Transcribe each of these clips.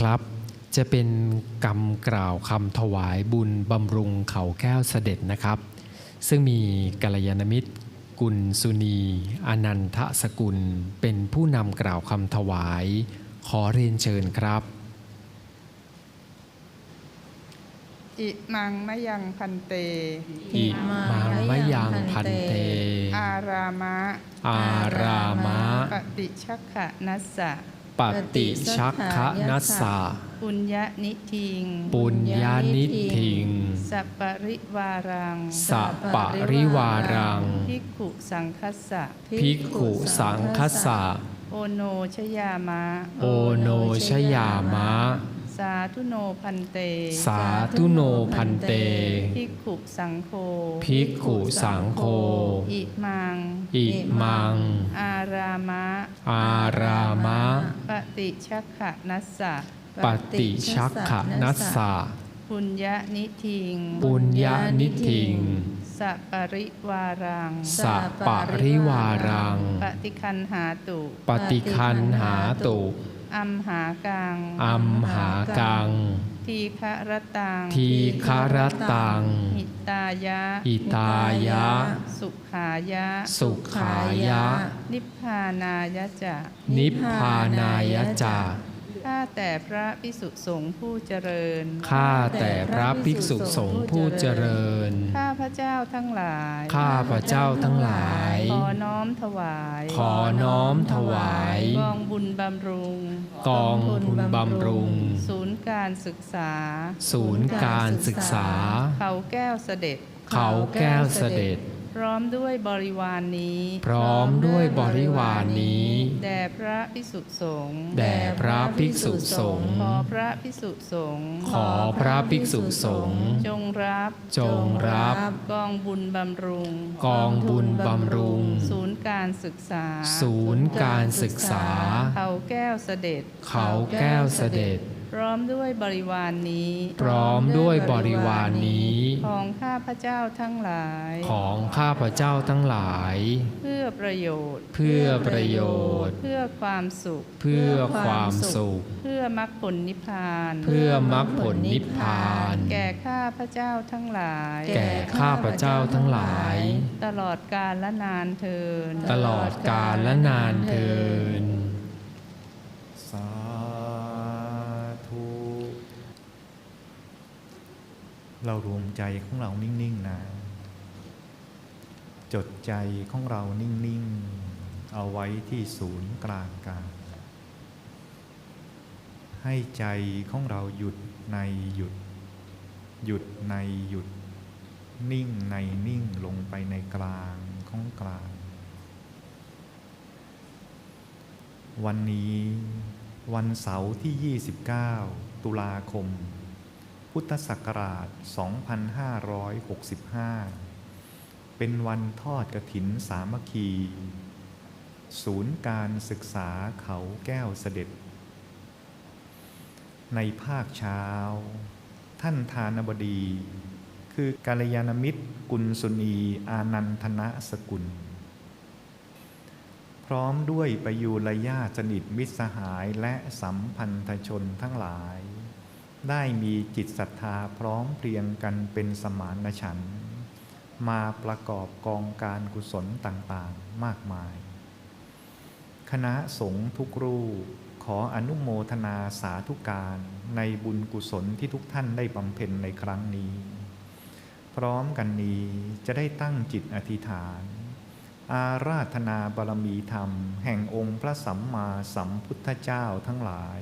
ครับ จะเป็นกรรมกล่าวคำถวายบุญบำรุงเขาแก้วเสด็จนะครับ ซึ่งมีกัลยาณมิตร กุลสุนี อนันทสกุล เป็นผู้นำกล่าวคำถวาย ขอเรียนเชิญครับ อิมังมะยังพันเต อิมังมะยังพันเต อารามะ อารามะ ปฏิชักขะนัสสะ ปฏิชักขนัสสะปุญญนิทิง ปุญญานิทิง สัปปริวารัง สัปปะริวารัง ภิกขุสังคัสสะ ภิกขุสังคัสสะ โอโนชยามะ โอโนชยามะสาธุโนพันเต สาธุโนพันเต ภิกขุสังโฆ ภิกขุสังโฆ อิมัง อิมัง อารามะ อารามะ ปฏิชักขะนัสสะ ปฏิชักขนัสสะ ปุญญนิทิง ปุญญานิทิงสัปริวารังสัปปะริวารัง ปฏิคันหาตุ ปฏิคันหาตุ อัมหากัง อัมหากัง ทีฆรตัง ทีคารตัง หิตายะอิตายะ สุขายะ สุขายะ นิพพานายะจะ นิพพานายะจาข้าแต่พระพิสุสงฆ์ผู้เจริญ ข้าแต่พระภิกษุสงฆ์ผู้เจริญข้า พระเจ้าทั้งหลาย ข้าพระเจ้าทั้งหลาย ขอน้อมถวาย ขอน้อมถวาย กองบุญบำรุง กองทุนบำรุง ศูนย์การศึกษา ศูนย์การศึกษา เขาแก้วเสด็จ เขาแก้วเสด็จ พร้อมด้วยบริวารนนี้ พร้อมด้วยบริวารนนี้ แด่พระพิสุสงฆ์แด่พระภิกษุสงฆ์ขอพระพิสุสงฆ์ขอพระภิกษุสงฆ์จงรับจงรับกองบุญบำรุง กองบุญบำรุง ศูนย์การศึกษา ศูนย์การศึกษา เขาแก้วเสด็จ เขาแก้วเสด็จ พร้อมด้วยบริวารนนี้ พร้อมด้วยบริวารนนี้ ของข้าพระเจ้าทั้งหลาย ของข้าพระเจ้าทั้งหลาย เพื่อประโยชน์ เพื่อประโยชน์ เพื่อความสุข เพื่อความสุข เพื่อมรรคผลนิพพาน เพื่อมรรคผลนิพพาน แก่ข้าพระเจ้าทั้งหลาย แก่ข้าพระเจ้าทั้งหลาย ตลอดกาลและนานเทิน ตลอดกาลและนานเทินสา เรารวมใจของเรานิ่งๆนะจดใจของเรานิ่งๆ เอาไว้ที่ศูนย์กลางกายให้ใจของเราหยุดในหยุด หยุดในหยุด นิ่งในนิ่งลงไปในกลางของกลาง วันนี้วันเสาร์ที่ 29 ตุลาคม พุทธศักราช 2565 เป็นวันทอดกระถินสามัคคี ศูนย์การศึกษาเขาแก้วเสด็จ ในภาคเช้า ท่านทานบดี คือกาลยานมิตรกุลสุนีอานันทนะสกุล พร้อมด้วยประยูรญาสนิทมิตรสหายและสัมพันธชนทั้งหลาย ได้มีจิตศรัทธาพร้อมเพรียงกันเป็นสมานฉันท์มาประกอบกองการกุศลต่างๆมากมาย คณะสงฆ์ทุกรูปขออนุโมทนาสาธุการในบุญกุศลที่ทุกท่านได้บำเพ็ญในครั้งนี้ พร้อมกันนี้จะได้ตั้งจิตอธิษฐาน อาราธนาบารมีธรรม แห่งองค์พระสัมมาสัมพุทธเจ้าทั้งหลาย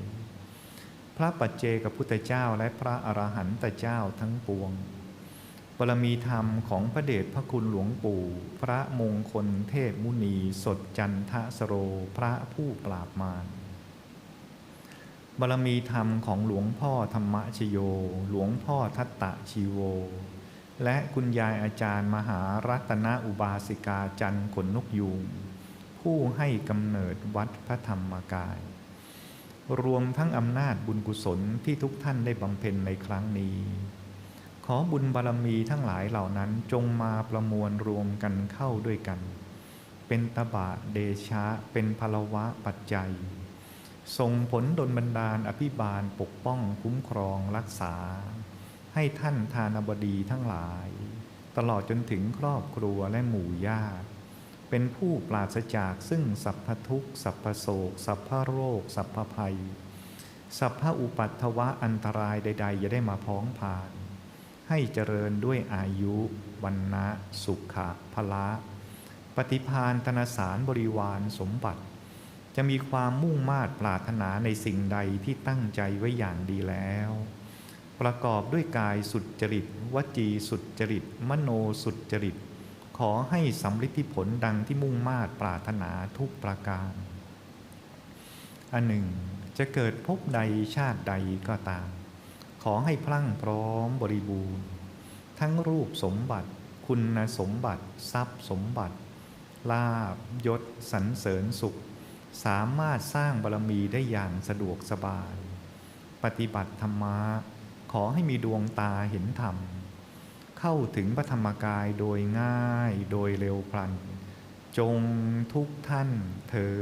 พระปัจเจกพุทธเจ้าและพระอรหันตเจ้าทั้งปวงบารมีธรรมของพระเดชพระคุณหลวงปู่ พระมงคลเทพมุนี สดจันทสโรพระผู้ปราบมารบารมีธรรมของหลวงพ่อธรรมชโย หลวงพ่อทัตตะชีโว และคุณยายอาจารย์มหารัตนอุบาสิกาจันขนนกยูงผู้ให้กำเนิดวัดพระธรรมกาย รวมทั้งอำนาจบุญกุศลที่ทุกท่านได้บำเพ็ญในครั้งนี้ ขอบุญบารมีทั้งหลายเหล่านั้นจงมาประมวลรวมกันเข้าด้วยกัน เป็นตบะเดชะ เป็นพลวะปัจจัยส่งผลดลบันดาลอภิบาลปกป้องคุ้มครองรักษา ให้ท่านทานบดีทั้งหลาย ตลอดจนถึงครอบครัวและหมู่ญาติ เป็นผู้ปราศจากซึ่งสัพพทุกข์สัพพโศก สัพพโรค สัพพภัย สัพพอุปัตถวะอันตรายใดๆอย่าได้มาพ้องผ่าน ให้เจริญด้วยอายุวันนะสุขะพละปฏิพานธนสารบริวารสมบัติ จะมีความมุ่งมา่ปรารถนาในสิ่งใดที่ตั้งใจไว้อย่างดีแล้ว ประกอบด้วยกายสุดจริต วจีสุดจริต มโนสุดจริต ขอให้สำลิดผลดังที่มุ่งมา่ปรารถนาทุกประการ อันหนึ่งจะเกิดภพใดชาติใดก็ตาม ขอให้พลั่งพร้อมบริบูรณ์ ทั้งรูปสมบัติ คุณสมบัติ ทรัพย์สมบัติ ลาบยศสรรเสริญสุข สามารถสร้างบารมีได้อย่างสะดวกสบาย ปฏิบัติธรรมะขอให้มีดวงตาเห็นธรรม เข้าถึงพระธรรมกายโดยง่ายโดยเร็วพลัน จงทุกท่านเธอ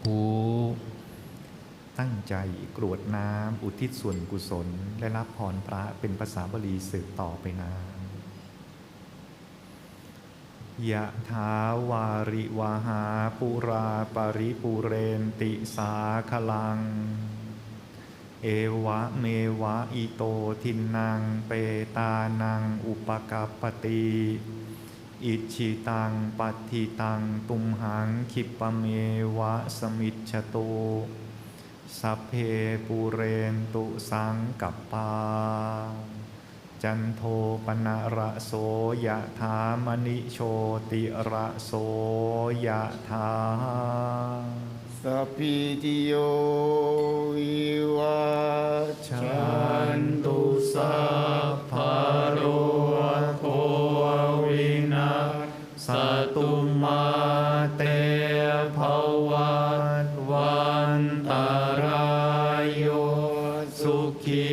ผู้ตั้งใจกรวดน้ำอุทิศส่วนกุศล และรับพรพระเป็นภาษาบาลีสืบต่อไปนานยะถาวาริวาหาปุราปริปุเรนติสาคลัง เอวะเมวะอิโตทินังเปตานังอุปกปปติอิชิตังปัติตังตุมหังคิปะเมวะสมิจฉโตสัพเพปูเรนตุสังกัปปา จันโทปนะระโสยะถามณิโชติระโสยะถา สัพพิติโยวิวัชชันตุสัพพะโรโควินาศตุมาเตภวัตวันตารายโยสุขี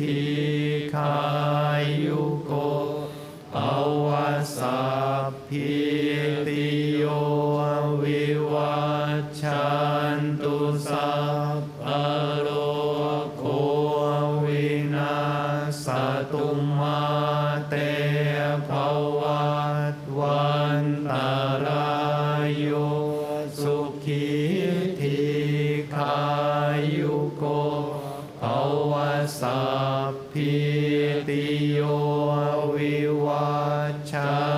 ทีขายุโกภวสัพพิ ภวสัพพิติโยวิวัชชา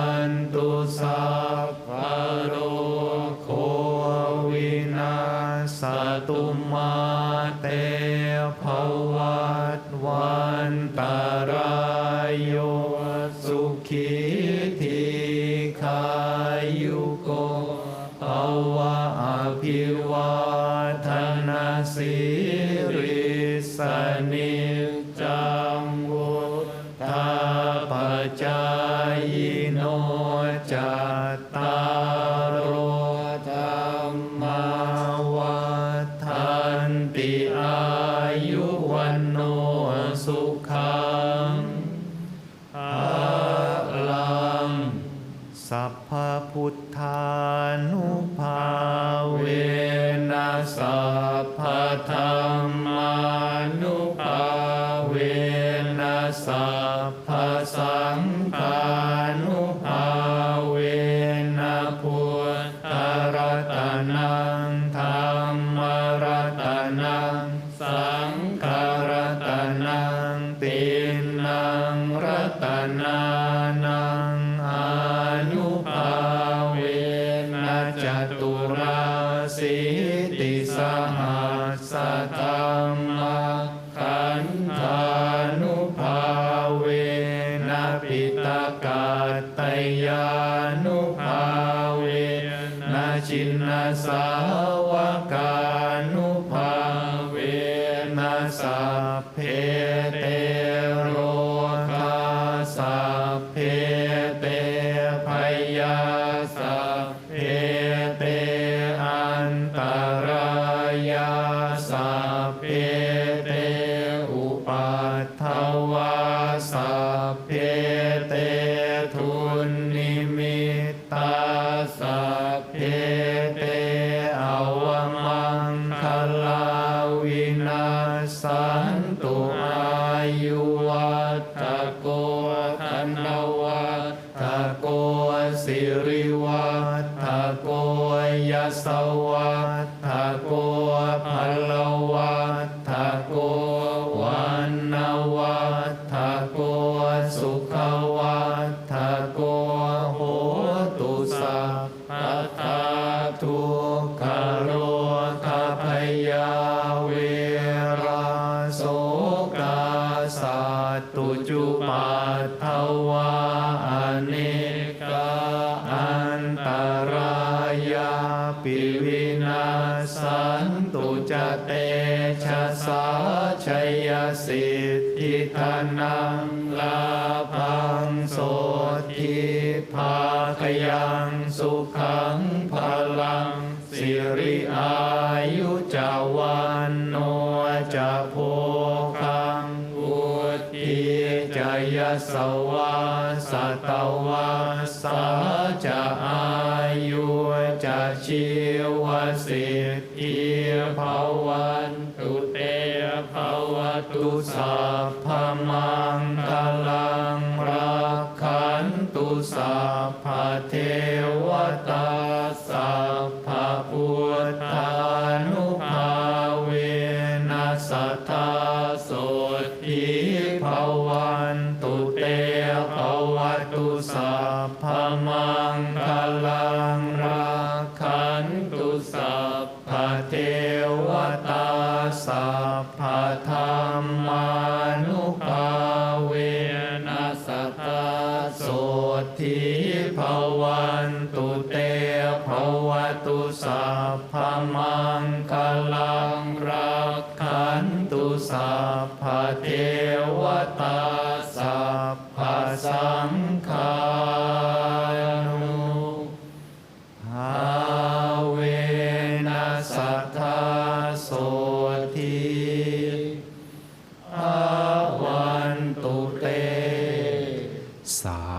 สังฆรัตนังตินังรัตนานังอานุภาเวนะจตุราสิติสหัสธรรมขันธานุภาเวนะปิตกาตยานุภาเวนะชินนาสาวกา สั ตารายาปิวินาสันตุจเตชะสาชัยสิทธิธนังลาภังโสทิภาขยังสุขังพลังสิริอายุ จยสวะสตวะสาจะอายุจชีวสิทธิภวันตุเตภวตุสัพพมังคล นตุเตภวตุสัพพมังคลังรักขันตุสัพพเทวตาสัพพสังฆานุภาเวนะสัทธาโสทีอาวันตุเตสา